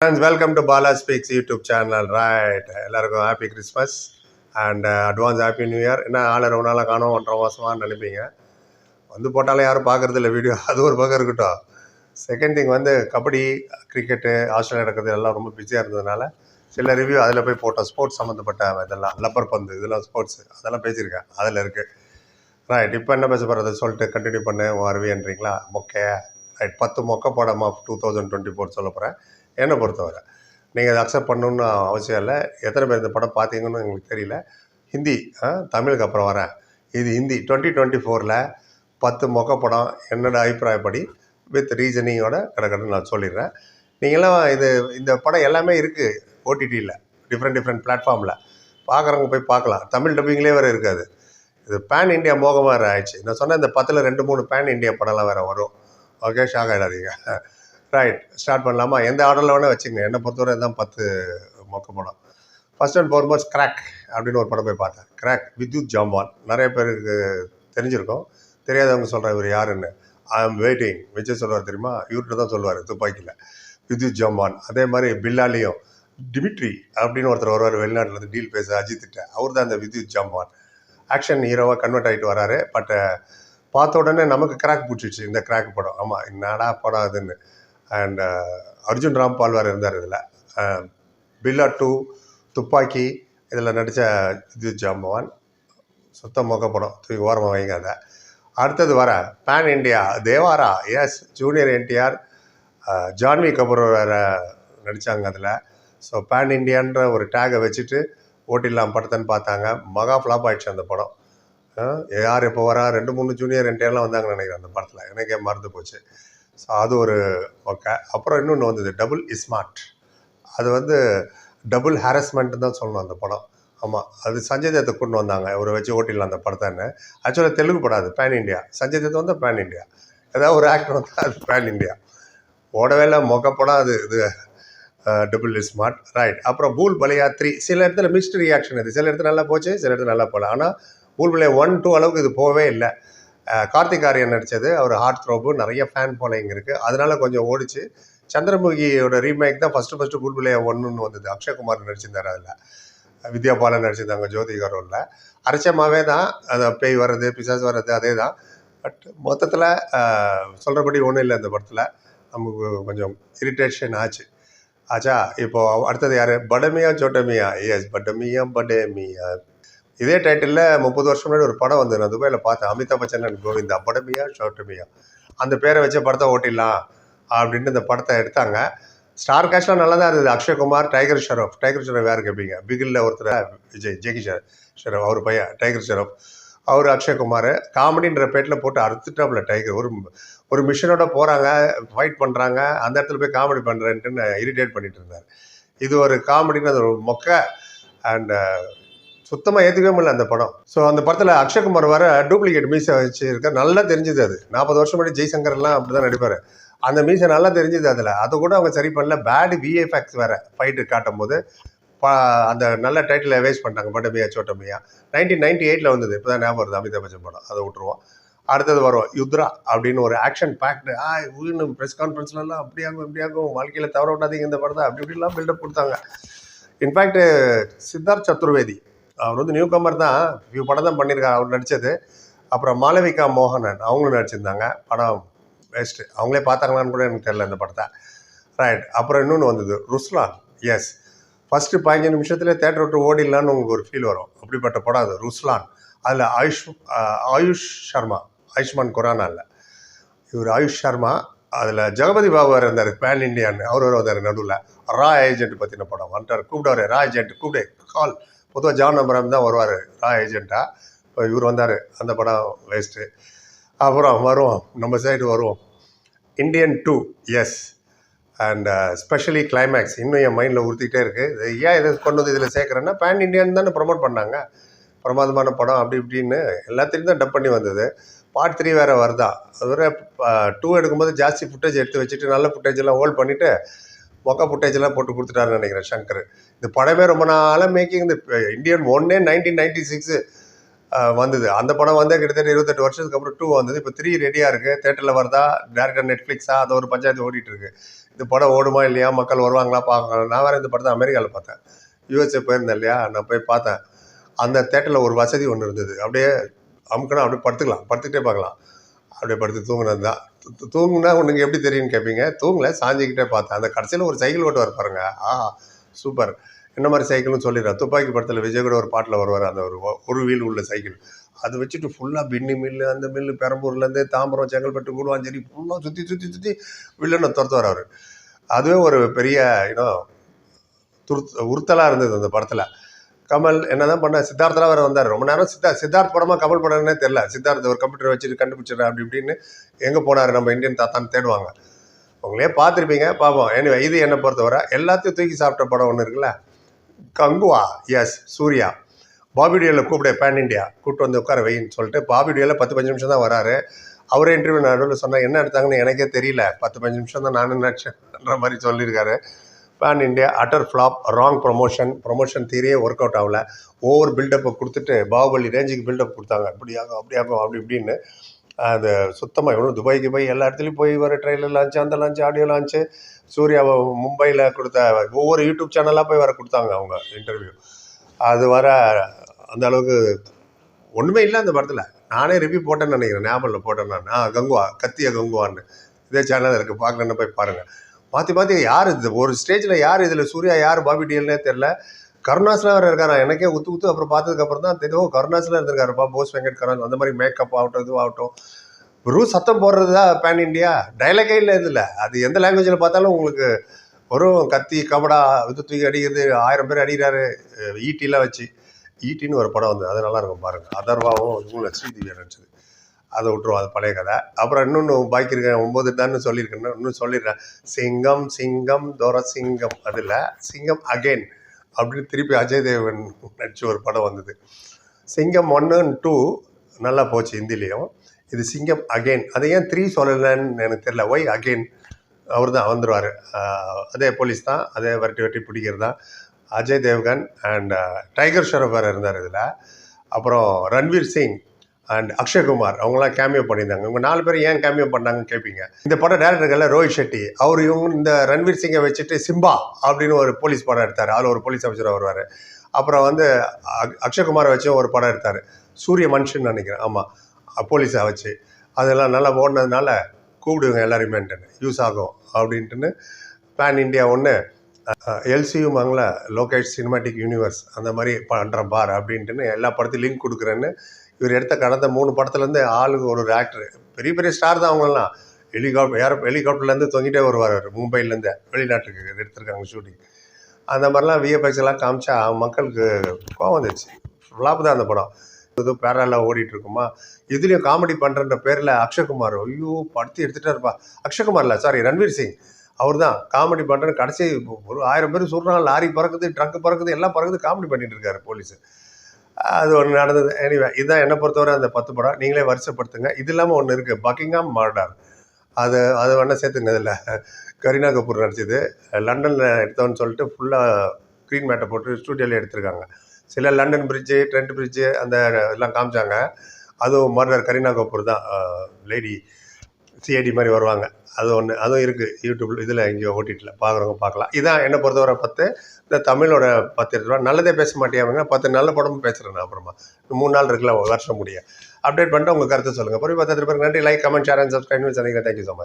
Friends welcome to Bala speaks YouTube channel right எல்லாருக்கும் happy Christmas and advance happy new year என்ன ஆளை ரொம்ப நாளாக காணோம் ஒன்றரை மாதமானு நினைப்பீங்க. வந்து போட்டாலும் யாரும் பார்க்குறது இல்லை வீடியோ அது ஒரு பக்கம் இருக்கட்டும். செகண்ட் திங் வந்து கபடி கிரிக்கெட்டு ஆஸ்திரேலியா நடக்கிறது எல்லாம் ரொம்ப பிஸியாக இருந்ததுனால சில ரிவ்யூ அதில் போய் போட்டோம். ஸ்போர்ட்ஸ் சம்மந்தப்பட்ட இதெல்லாம் லப்பர் பந்து இதெல்லாம் ஸ்போர்ட்ஸ் அதெல்லாம் பேசியிருக்கேன். அதில் இருக்குது ரைட் இப்போ என்ன பேச போகிறது சொல்லிட்டு கண்டினியூ பண்ணு உன் அறிவியன்றீங்களா மொக்கை ரைட் பத்து மொக்கை படம் of two thousand twenty four சொல்ல போகிறேன் என்னை பொறுத்தவரை. நீங்கள் அதை அக்செப்ட் பண்ணணும்னு அவசியம் இல்லை. எத்தனை பேர் இந்த படம் பார்த்தீங்கன்னு எங்களுக்கு தெரியல. ஹிந்தி ஆ, தமிழுக்கு அப்புறம் வரேன். இது ஹிந்தி. டுவெண்ட்டி டுவெண்ட்டி ஃபோரில் பத்து மொக்க படம் என்னோட அபிப்பிராயப்படி வித் ரீசனிங்கோட கிடக்கணும்னு நான் சொல்லிடுறேன். நீங்களாம் இது இந்த படம் எல்லாமே இருக்குது ஓடிடியில் டிஃப்ரெண்ட் டிஃப்ரெண்ட் பிளாட்ஃபார்மில் பார்க்குறவங்க போய் பார்க்கலாம். தமிழ் டப்பிங்லேயே வேறு இருக்காது. இது பேன் இந்தியா மோகமாக வேறு ஆயிடுச்சு. நான் சொன்ன இந்த பத்தில் ரெண்டு மூணு பேன் இந்தியா படம்லாம் வேறு வரும். ஓகே ஷாக் ஆகிடாதீங்க ரைட் ஸ்டார்ட் பண்ணலாமா? எந்த ஆர்டரில் வேணால் வச்சுங்க என்னை பொறுத்தவரை தான் பத்து மொக்க படம். ஃபர்ஸ்ட் அண்ட் ஃபார்மோஸ்ட் கிராக் அப்படின்னு ஒரு படம் போய் பார்த்தேன். கிராக் வித்யுத் ஜாம்வான் நிறைய பேருக்கு தெரிஞ்சிருக்கும். தெரியாதவங்க சொல்கிறேன் இவர் யாருன்னு. ஐ எம் வெயிட்டிங் விஜய் சொல்வார் தெரியுமா? இவர்கிட்ட தான் சொல்லுவார் துப்பாக்கியில் வித்யுத் ஜாம்வான் அதே மாதிரி பில்லாலியும் டிமிட்ரி அப்படின்னு ஒருத்தர் வருவார் வெளிநாட்டிலேருந்து டீல் பேச அஜித்திட்ட அவர் தான் அந்த வித்யுத் ஜாம்வான் ஆக்ஷன் ஹீரோவாக கன்வெர்ட் ஆகிட்டு வராரு. பட் பார்த்த உடனே நமக்கு கிராக் பிடிச்சிடுச்சு இந்த கிராக் படம். ஆமாம் என்னடா படம் அதுன்னு. அண்ட் அர்ஜுன் ராம்பால் வேறு இருந்தார் இதில். பில்லா டூ துப்பாக்கி இதில் நடித்த இது ஜாம்பவான். சுத்த மொக்க படம் தூக்கி ஓரமாக வைங்க அதை அடுத்தது வர pan India Devara yes junior NTR Janhvi Kapoor வேறு நடித்தாங்க அதில். ஸோ பேன் இண்டியான்ற ஒரு டேகை வச்சுட்டு ஓட்டிடலாம் படத்தைன்னு பார்த்தாங்க. மகா ஃப்ளாப் ஆயிடுச்சு அந்த படம். யார் இப்போ வரா? ரெண்டு மூணு ஜூனியர் என்டிஆர்லாம் வந்தாங்கன்னு நினைக்கிறேன் அந்த படத்தில். எனக்கே மறந்து போச்சு. ஸோ அது ஒரு ஓகே அப்புறம் இன்னொன்று வந்தது டபுள் இஸ்மார்ட் அது வந்து டபுள் ஹாரஸ்மெண்ட் தான் சொல்லணும் அந்த படம். ஆமாம் அது சஞ்சய் தத்தை கொண்டு வந்தாங்க. இவரை வச்சு ஓட்டிடலாம் அந்த படத்தைன்னு. ஆக்சுவலாக தெலுங்கு படம் அது பேன் இண்டியா சஞ்சய் தத்தை வந்து பேன் இண்டியா ஏதாவது ஒரு ஆக்டர் வந்தால் அது பேன் இண்டியா ஓடவே இல்லை படம் அது இது டபுள் ஸ்மார்ட் ரைட் அப்புறம் பூல் பலையா த்ரீ சில இடத்துல மிக்ஸ்டு ரியாக்ஷன் இது. சில இடத்துல நல்லா போச்சு சில இடத்துல நல்லா போகல. ஆனால் பூல் பலையா ஒன் டூ அளவுக்கு இது போகவே இல்லை. கார்த்திக் ஆரியன் நடித்தது அவர் ஹார்ட் த்ரோப்பு நிறைய ஃபேன் ஃபாலோயிங் இருக்குது அதனால கொஞ்சம் ஓடிச்சு. சந்திரமுகியோட ரீமேக் தான் ஃபஸ்ட்டு ஃபஸ்ட்டு பூல் ஒன்றுன்னு வந்தது. அக்ஷயகுமார் நடிச்சிருந்தார் அதில். வித்யா பாலன் நடிச்சிருந்தாங்க ஜோதிகா ரோலில் அரைச்சமாகவே தான் அந்த பேய் வர்றது பிசாஸ் வர்றது அதே தான். பட் மொத்தத்தில் சொல்கிறபடி ஒன்றும் இல்லை இந்த படத்தில். நமக்கு கொஞ்சம் இரிட்டேஷன் ஆச்சு. ஆச்சா இப்போ அடுத்தது யார்? படமியா சோட்டமியா எஸ் படமியா படேமியா. இதே டைட்டிலில் முப்பது வருஷம் முன்னாடி ஒரு படம் வந்தது. நான் துபாயில் பார்த்தேன். அமிதாப் பச்சன் அண்ட் கோவிந்தா. படமியா சோட்டமியா அந்த பேரை வச்ச படத்தை ஓட்டிடலாம் அப்படின்ட்டு இந்த படத்தை எடுத்தாங்க. ஸ்டார் கேஷ்லாம் நல்லா தான் இருந்தது. அக்ஷய்குமார் டைகர் ஷெரஃப். டைகர் ஷெரஃப் யார் கேட்பீங்க பிகிலில் ஒருத்தர் விஜய் ஜெகி ஷெரப் அவர் பையன் டைகர் ஷெரப் அவர் அக்ஷய்குமார் காமெடின்ற பேட்டில் போட்டு அறுத்துட்டாப்புல டைகர். ஒரு ஒரு மிஷனோட போகிறாங்க ஃபைட் பண்ணுறாங்க அந்த இடத்துல போய் காமெடி பண்ணுறேன்ட்டு இரிட்டேட் பண்ணிட்டு இருந்தார். இது ஒரு காமெடின்னு அது ஒரு மொக்க அண்ட் சுத்தமாக ஏற்றுக்கவே முடியல அந்த படம். ஸோ அந்த படத்தில் அக்ஷய்குமார் வர டூப்ளிகேட் மீசை வச்சுருக்க நல்லா தெரிஞ்சுது அது. நாற்பது வருஷம் முன்னாடி ஜெய்சங்கர்லாம் அப்படி தான் நடிப்பார். அந்த மீசை நல்லா தெரிஞ்சுது அதில். அதை கூட அவங்க சரி பண்ணல. பேடு விஎஃப்எக்ஸ் வேறு ஃபைட்டு காட்டும் போது அந்த நல்ல டைட்டிலை வேஸ்ட் பண்ணிட்டாங்க. பட்டமியா சோட்டமியா. நைன்டீன் நைன்டி எயிட்டில் வந்தது. இப்போ தான் ஞாபகம் வருது அமிதாப் பச்சன் படம். அதை விட்டுருவோம். அடுத்தது வரும் யுத்ரா அப்படின்னு ஒரு ஆக்ஷன் பேக்டு ஆ இன்னும் ப்ரெஸ் கான்ஃபரன்ஸ்லலாம் அப்படியாகும் இப்படியாகும் வாழ்க்கையில் தவற விடாதீங்க இந்த படத்தை. அப்படி இப்படிலாம் பில்டப் கொடுத்தாங்க. இன்ஃபேக்ட் சித்தார்த் சதுர்வேதி அவர் வந்து நியூ கமர் தான். ஃபியூ படம் தான் பண்ணியிருக்காரு அவர் நடித்தது அப்புறம் மாளவிகா மோகனன் அவங்களும் நடிச்சிருந்தாங்க. படம் வேஸ்ட்டு அவங்களே பார்த்தாங்களான்னு கூட எனக்கு தெரில இந்த படத்தை. ரைட் அப்புறம் இன்னொன்று வந்தது ருஸ்லான். எஸ் ஃபஸ்ட்டு பதினஞ்சு நிமிஷத்துல தேட்டர் விட்டு ஓடிடலான்னு உங்களுக்கு ஒரு ஃபீல் வரும். அப்படிப்பட்ட படம் அது ருஸ்லான். அதில் ஆயுஷ் ஆயுஷ் சர்மா ஆயுஷ்மான் குரானா இல்லை. இவர் ஆயுஷ் சர்மா அதில் ஜெகபதி பாபு வேறு இருந்தார் பேன் இண்டியான்னு அவர் வேறு வந்தார் நடுவில். ரா ஏஜென்ட் பற்றின படம். வந்துட்டார் கூப்பிடுவார் ரா ஏஜென்ட் கூப்பிடு கால் பொதுவாக ஜான் நம்பரம் தான் வருவார். ரா ஏஜென்ட்டாக இப்போ இவர் வந்தார். அந்த படம் வேஸ்ட்டு அப்புறம் வருவோம். நம்ம சைடு வருவோம். Indian two yes and specially climax இன்னும் என் மைண்டில் உறுத்திக்கிட்டே இருக்குது ஏன் இதை கொண்டு வந்து இதில் சேர்க்குறேன்னா பேன் இண்டியன் தானே ப்ரொமோட் பண்ணாங்க. பிரமாதமான படம் அப்படி இப்படின்னு எல்லாத்தையும் தான் டப் பண்ணி வந்தது. பார்ட் த்ரீ வேறு வருதா? அது வேறு டூ எடுக்கும்போது ஜாஸ்தி ஃபுட்டேஜ் எடுத்து வச்சுட்டு நல்ல ஃபுட்டேஜ் எல்லாம் ஹோல்ட் பண்ணிவிட்டு மொக்க ஃபுட்டேஜெல்லாம் போட்டு கொடுத்துட்டாருன்னு நினைக்கிறேன் சங்கர். இந்த படமே ரொம்ப நாளாக மேக்கிங் இந்த இந்தியன் ஒன்னே நைன்டீன் நைன்டி சிக்ஸு வந்தது. அந்த படம் வந்து கிட்டத்தட்ட இருபத்தெட்டு வருஷத்துக்கு அப்புறம் டூ வந்தது. இப்போ த்ரீ ரெடியாக இருக்குது தேட்டரில் வருதா? டேரக்டர் நெட்ஃப்ளிக்ஸா அது ஒரு பஞ்சாயத்து ஓடிட்டு இருக்கு. இந்த படம் ஓடுமா இல்லையா? மக்கள் வருவாங்களா? பார்க்கலாம் நான் வேறு இந்த படத்தை அமெரிக்காவில் பார்த்தேன். யூஎஸ்ஏ போயிருந்தேன் இல்லையா? நான் போய் பார்த்தேன். அந்த தேட்டரில் ஒரு வசதி ஒன்று இருந்தது. அப்படியே அமுக்கணும் அப்படியே படுத்துக்கலாம். படுத்துக்கிட்டே பார்க்கலாம். அப்படியே படுத்து தூங்கினது தான் தூங்குனா உனக்கு எப்படி தெரியும்னு கேட்பீங்க தூங்கல சாஞ்சிக்கிட்டே பார்த்தேன். அந்த கடைசியில் ஒரு சைக்கிள் ஓட்டுவார் பாருங்க. ஆஹா சூப்பர். என்ன மாதிரி சைக்கிள்னு சொல்லிடுறேன் துப்பாக்கி படத்தில் விஜய் கூட ஒரு பாட்டில் வருவார் அந்த ஒரு ஒரு வீல் உள்ள சைக்கிள். அதை வச்சுட்டு ஃபுல்லாக பின்னி மில்லு அந்த மில்லு பெரம்பூர்லேருந்து தாம்பரம் செங்கல்பட்டு கூடுவாஞ்சேரி ஃபுல்லாக சுற்றி சுற்றி சுற்றி வில்லனை துரத்துவார் அவர். அதுவே ஒரு பெரிய இன்னும் துருத் உறுத்தலாக இருந்தது அந்த படத்தில். கமல் என்னதான் பண்ண சித்தார்த்தெலாம் வேறு வந்தார். ரொம்ப நேரம் சித்தா சித்தார்த் படமாக கமல் படம்னே தெரில சித்தார்த் ஒரு கம்ப்யூட்டர் வச்சுட்டு கண்டுபிடிச்சிடறேன் அப்படி இப்படின்னு எங்கே போனார்? நம்ம இந்தியன் தாத்தான்னு தேடுவாங்க. உங்களே பார்த்துருப்பீங்க. பார்ப்போம் anyway இது என்னை பொறுத்தவரை எல்லாத்தையும் தூக்கி சாப்பிட்ட படம் ஒன்று இருக்குல்ல? கங்குவா. எஸ் சூர்யா. பாபிடியில் கூப்பிட பேன் இண்டியா கூப்பிட்டு வந்து உட்கார வைன்னு சொல்லிட்டு பாபி பத்து பஞ்சு நிமிஷம் தான் வராரு. அவரே இன்டர்வியூ நடுவில் சொன்னால் என்ன எடுத்தாங்கன்னு எனக்கே தெரியல. பத்து பஞ்சு நிமிஷம் தான் நானும் நினச்சேன்ற மாதிரி சொல்லியிருக்காரு. Pan India utter flop wrong promotion promotion தீரியே work out ஆகல. ஓவர் பில்டப்பை கொடுத்துட்டு பாகுபலி ரேஞ்சுக்கு பில்டப் கொடுத்தாங்க. இப்படியாகும் அப்படியாகும் அப்படி இப்படின்னு அது சுத்தமாக இவனும் துபாய்க்கு போய் எல்லா இடத்துலையும் போய் வர ட்ரெயிலர் லான்ச் அந்த லான்ச் ஆடியோ லான்ச்சு சூர்யாவை மும்பையில் கொடுத்த ஒவ்வொரு யூடியூப் சேனலாக போய் வர கொடுத்தாங்க அவங்க இன்டர்வியூ அது வர அந்த அளவுக்கு ஒன்றுமே இல்லை அந்த படத்தில். நானே ரிவ்யூ போட்டேன்னு நினைக்கிறேன். ஞாபகம் போட்டேன் நான். ஆ கங்குவா கத்திய கங்குவான்னு. இதே சேனல் இருக்குது பார்க்கலன்னு போய் பாருங்கள் மாற்றி மாற்றி யார் இது? ஒரு ஸ்டேஜில் யார் இதில் சூர்யா யார் பாபி டிஎல்னே தெரில கருணாஸ்லாம் வேறு இருக்காரா? எனக்கே உத்து உத்து. அப்புறம் பார்த்ததுக்கப்புறம் தான் தெரியும் கருணாஸ்லாம் இருந்திருக்காருப்பா போஸ் வெங்கட் கருணாஸ் அந்த மாதிரி மேக்கப் ஆகட்டும் இதுவாகட்டும் ரூ சத்தம் போடுறது தான் பேன் இண்டியா டைலாகே இல்லை இதில். அது எந்த லாங்குவேஜில் பார்த்தாலும் உங்களுக்கு வரும் கத்தி கபடா இது தூக்கி அடிக்கிறது ஆயிரம் பேர் அடிக்கிறாரு ஈட்டிலாம் வச்சு. ஈட்டின்னு ஒரு படம் வந்து அது நல்லா இருக்கும் பாருங்கள் அதர்வாவும் இவங்களும் ஸ்ரீதிவியா நடிச்சது. அதை விட்டுருவோம் அது பழைய கதை. அப்புறம் இன்னொன்று பாக்கி இருக்கேன் ஒம்பது தான்னு சொல்லியிருக்கேன் இன்னும் சொல்லிடுறேன். சிங்கம் சிங்கம் தோர சிங்கம் அதில் சிங்கம் அகைன் அப்படின்னு திருப்பி அஜய் தேவன் நடிச்சு ஒரு படம் வந்தது. சிங்கம் ஒன்று டூ நல்லா போச்சு ஹிந்திலையும். இது சிங்கம் அகைன் அதை ஏன் த்ரீ சொல்லலைன்னு எனக்கு தெரியல. ஒய் அகைன் அவர் தான் வந்துடுவார் அதே போலீஸ் தான். அதே வரட்டி வரட்டி பிடிக்கிறது தான். அஜய் தேவ்கன் அண்ட் டைகர் ஷெரப் வேறு இருந்தார் இதில். அப்புறம் ரன்வீர் சிங். அண்ட் அக்ஷய்குமார் அவங்களாம் கேமியோ பண்ணியிருந்தாங்க. இவங்க நாலு பேர் ஏன் கேமியோ பண்ணாங்கன்னு கேட்பீங்க இந்த படம் டேரக்டர்கள ரோஹித் ஷெட்டி. அவர் இவங்க இந்த ரன்வீர் சிங்கை வச்சுட்டு சிம்பா அப்படின்னு ஒரு போலீஸ் படம் எடுத்தார். அதில் ஒரு போலீஸ் ஆஃபீஸர் வருவார். அப்புறம் வந்து அக்- அக்ஷய்குமாரை வச்சும் ஒரு படம் எடுத்தார். சூரிய மனுஷன் நினைக்கிறேன். ஆமாம் போலீஸை வச்சு. அதெல்லாம் நல்லா ஓடினதுனால கூப்பிடுங்க எல்லாருமேன்ட்டுன்னு யூஸ் ஆகும் அப்படின்ட்டுன்னு பேன் இண்டியா ஒன்று எல்சியும் மங்கள லோகேஷ் சினிமாட்டிக் யூனிவர்ஸ் அந்த மாதிரி பண்ணுற பார் அப்படின்ட்டுன்னு எல்லா படத்தையும் லிங்க் கொடுக்குறேன்னு இவர் எடுத்த கடந்த மூணு படத்துலேருந்து ஆளுக்கு ஒரு ஒரு ஆக்டர் பெரிய பெரிய ஸ்டார் தான் அவங்கெல்லாம் ஹெலிகாப்டர் ஏர் ஹெலிகாப்டர்லேருந்து தொங்கிட்டே வருவார் அவர் மும்பைலேருந்து வெளிநாட்டுக்கு எடுத்திருக்காங்க ஷூட்டிங் அந்த மாதிரிலாம் விஎஃப்எக்ஸ் எல்லாம் காமிச்சா மக்களுக்கு கோவம் வந்துச்சு. ஃப்ளாப் தான் அந்த படம். இது பேரலாக ஓடிட்டு இருக்குமா இதுலேயும் காமெடி பண்ணுறன்ற பேரில் அக்ஷயகுமார் ஐயோ படுத்து எடுத்துகிட்டே இருப்பா அக்ஷய்குமார் இல்லை சாரி ரன்வீர் சிங். அவர் தான் காமெடி பண்ணுறேன்னு கடைசி ஒரு ஆயிரம் பேர் சொல்கிறாங்க லாரி பறக்குது ட்ரக்கு பறக்குது எல்லாம் பறக்குது காமெடி பண்ணிட்டு இருக்காரு போலீஸ் அது ஒன்று நடந்தது. எனிவே இதுதான் என்னை பொறுத்தவரை அந்த பத்து படம். நீங்களே வரிசைப்படுத்துங்க. இது இல்லாமல் ஒன்று இருக்குது பக்கிங்காம் மர்டர் அது அது வேணால் சேர்த்துங்க கரீனா கபூர் நடிச்சது. லண்டனில் எடுத்தோன்னு சொல்லிட்டு ஃபுல்லாக க்ரீன் மேட்டை போட்டு ஸ்டூடியோவில் எடுத்திருக்காங்க. சில லண்டன் பிரிட்ஜு ட்ரெண்ட் பிரிட்ஜு அந்த இதெல்லாம் காமிச்சாங்க. அதுவும் மர்டர் கரீனா கபூர் தான். லேடி சிஐடி மாதிரி வருவாங்க. அது ஒன்று அதுவும் இருக்குது யூடியூப்பில் இதில் எங்கேயோ ஓட்டிட்டில் பார்க்குறவங்க பார்க்கலாம் இதான் என்னை பொறுத்தவரை பத்து. இந்த தமிழோட பத்து ரூபா நல்லதே பேச மாட்டேங்க பத்து நல்ல படமும் பேசுகிறேன் நான் அப்புறமா. மூணு நாள் இருக்குல்ல வருஷம் முடிய. அப்டேட் பண்ணிட்டு உங்கள் கருத்தை சொல்லுங்கள் அப்புறம் பத்து பேருக்கு நன்றி. Like comment share and subscribe சந்திக்கிறேன் தேங்க்யூ ஸோ மச்